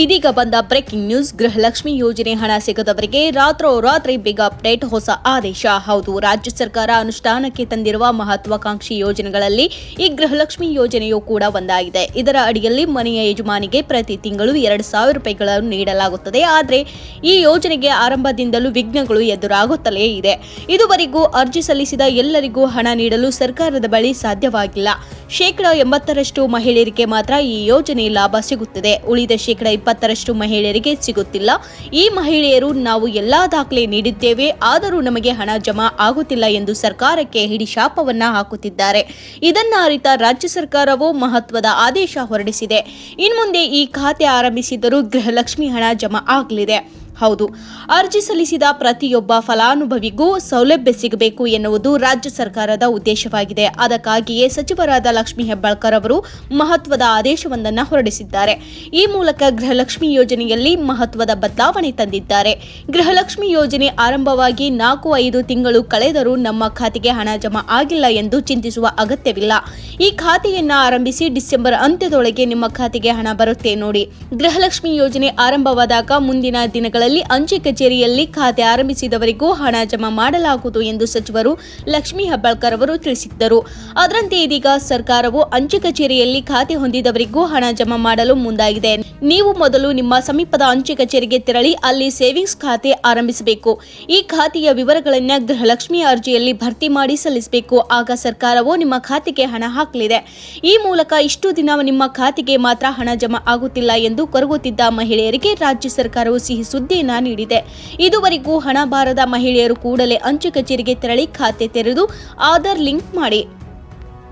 ಇದೀಗ ಬಂದ breaking news, Gruhalakshmi ಯೋಜನೆ ಹಣ ಸಿಗದವರಿಗೆ ರಾತ್ರೋರಾತ್ರಿ ಬಿಗ್ ಅಪ್ಡೇಟ್ ಹೊಸ ಆದೇಶ. ಹೌದು, ರಾಜ್ಯ ಸರ್ಕಾರ ಅನುಷ್ಠಾನಕ್ಕೆ ತಂದಿರುವ ಮಹತ್ವಾಕಾಂಕ್ಷಿ ಯೋಜನೆಗಳಲ್ಲಿ ಈ ಗೃಹಲಕ್ಷ್ಮಿ ಯೋಜನೆಯೂ ಕೂಡ ಒಂದಾಗಿದೆ. ಇದರ ಅಡಿಯಲ್ಲಿ ಮನೆಯ ಯಜಮಾನಿಗೆ ಪ್ರತಿ ತಿಂಗಳು ಎರಡು ಸಾವಿರ ರೂಪಾಯಿಗಳನ್ನು ನೀಡಲಾಗುತ್ತದೆ. ಆದರೆ ಈ ಯೋಜನೆಗೆ ಆರಂಭದಿಂದಲೂ ವಿಘ್ನಗಳು ಎದುರಾಗುತ್ತಲೇ ಇದೆ. ಇದುವರೆಗೂ ಅರ್ಜಿ ಸಲ್ಲಿಸಿದ ಎಲ್ಲರಿಗೂ ಹಣ ನೀಡಲು ಸರ್ಕಾರದ ಬಳಿ ಸಾಧ್ಯವಾಗಿಲ್ಲ. ಶೇಕಡ ಎಂಬತ್ತರಷ್ಟು ಮಹಿಳೆಯರಿಗೆ ಮಾತ್ರ ಈ ಯೋಜನೆ ಲಾಭ ಸಿಗುತ್ತದೆ. ಉಳಿದ ಶೇಕಡ ಇಪ್ಪತ್ತರಷ್ಟು ಮಹಿಳೆಯರಿಗೆ ಸಿಗುತ್ತಿಲ್ಲ. ಈ ಮಹಿಳೆಯರು ನಾವು ಎಲ್ಲಾ ದಾಖಲೆ ನೀಡಿದ್ದೇವೆ. ಆದರೂ ನಮಗೆ ಹಣ ಜಮಾ ಆಗುತ್ತಿಲ್ಲ ಎಂದು ಸರ್ಕಾರಕ್ಕೆ ಹಿಡಿಶಾಪವನ್ನ ಹಾಕುತ್ತಿದ್ದಾರೆ. ಇದನ್ನ ಅರಿತ ರಾಜ್ಯ ಸರ್ಕಾರವು ಮಹತ್ವದ ಆದೇಶ ಹೊರಡಿಸಿದೆ. ಇನ್ಮುಂದೆ ಈ ಖಾತೆ ಆರಂಭಿಸಿದರೂ ಗೃಹಲಕ್ಷ್ಮಿ ಹಣ ಜಮಾ ಆಗಲಿದೆ. ಹೌದು. ಅರ್ಜಿ ಸಲ್ಲಿಸಿದ ಪ್ರತಿಯೊಬ್ಬ ಫಲಾನುಭವಿಗೂ ಸೌಲಭ್ಯ ಸಿಗಬೇಕು ಎನ್ನುವುದು ರಾಜ್ಯ ಸರ್ಕಾರದ ಉದ್ದೇಶವಾಗಿದೆ. ಅದಕ್ಕಾಗಿಯೇ ಸಚಿವರಾದ ಲಕ್ಷ್ಮೀ ಹೆಬ್ಬಾಳ್ಕರ್ ಅವರು ಮಹತ್ವದ ಆದೇಶವೊಂದನ್ನು ಹೊರಡಿಸಿದ್ದಾರೆ. ಈ ಮೂಲಕ ಗೃಹಲಕ್ಷ್ಮಿ ಯೋಜನೆಯಲ್ಲಿ ಮಹತ್ವದ ಬದಲಾವಣೆ ತಂದಿದ್ದಾರೆ. ಗೃಹಲಕ್ಷ್ಮಿ ಯೋಜನೆ ಆರಂಭವಾಗಿ ನಾಲ್ಕು ಐದು ತಿಂಗಳು ಕಳೆದರೂ ನಮ್ಮ ಖಾತೆಗೆ ಹಣ ಜಮಾ ಆಗಿಲ್ಲ ಎಂದು ಚಿಂತಿಸುವ ಅಗತ್ಯವಿಲ್ಲ. ಈ ಖಾತೆಯನ್ನ ಆರಂಭಿಸಿ ಡಿಸೆಂಬರ್ ಅಂತ್ಯದೊಳಗೆ ನಿಮ್ಮ ಖಾತೆಗೆ ಹಣ ಬರುತ್ತೆ ನೋಡಿ. ಗೃಹಲಕ್ಷ್ಮಿ ಯೋಜನೆ ಆರಂಭವಾದಾಗ ಮುಂದಿನ ದಿನಗಳಲ್ಲಿ ಅಂಚೆ ಕಚೇರಿಯಲ್ಲಿ ಖಾತೆ ಆರಂಭಿಸಿದವರಿಗೂ ಹಣ ಜಮಾ ಮಾಡಲಾಗುವುದು ಎಂದು ಸಚಿವರು ಲಕ್ಷ್ಮೀ ಹೆಬ್ಬಾಳ್ಕರ್ ಅವರು ತಿಳಿಸಿದ್ದರು. ಅದರಂತೆ ಇದೀಗ ಸರ್ಕಾರವು ಅಂಚೆ ಕಚೇರಿಯಲ್ಲಿ ಖಾತೆ ಹೊಂದಿದವರಿಗೂ ಹಣ ಜಮಾ ಮಾಡಲು ಮುಂದಾಗಿದೆ. ನೀವು ಮೊದಲು ನಿಮ್ಮ ಸಮೀಪದ ಅಂಚೆ ಕಚೇರಿಗೆ ತೆರಳಿ ಅಲ್ಲಿ ಸೇವಿಂಗ್ಸ್ ಖಾತೆ ಆರಂಭಿಸಬೇಕು. ಈ ಖಾತೆಯ ವಿವರಗಳನ್ನು ಗೃಹಲಕ್ಷ್ಮಿ ಅರ್ಜಿಯಲ್ಲಿ ಭರ್ತಿ ಮಾಡಿ ಸಲ್ಲಿಸಬೇಕು. ಆಗ ಸರ್ಕಾರವು ನಿಮ್ಮ ಖಾತೆಗೆ ಹಣ ಹಾಕಲಿದೆ ಈ ಮೂಲಕ ಇಷ್ಟು ದಿನ ನಿಮ್ಮ ಖಾತೆಗೆ ಮಾತ್ರ ಹಣ ಜಮಾ ಆಗುತ್ತಿಲ್ಲ ಎಂದು ಕರಗುತ್ತಿದ್ದ ಮಹಿಳೆಯರಿಗೆ ರಾಜ್ಯ ಸರ್ಕಾರವು ಸಿಹಿ ಸುದ್ದಿಯನ್ನ ನೀಡಿದೆ. ಇದುವರೆಗೂ ಹಣ ಬಾರದ ಮಹಿಳೆಯರು ಕೂಡಲೇ ಅಂಚೆ ಕಚೇರಿಗೆ ತೆರಳಿ ಖಾತೆ ತೆರೆದು ಆಧಾರ್ ಲಿಂಕ್ ಮಾಡಿ.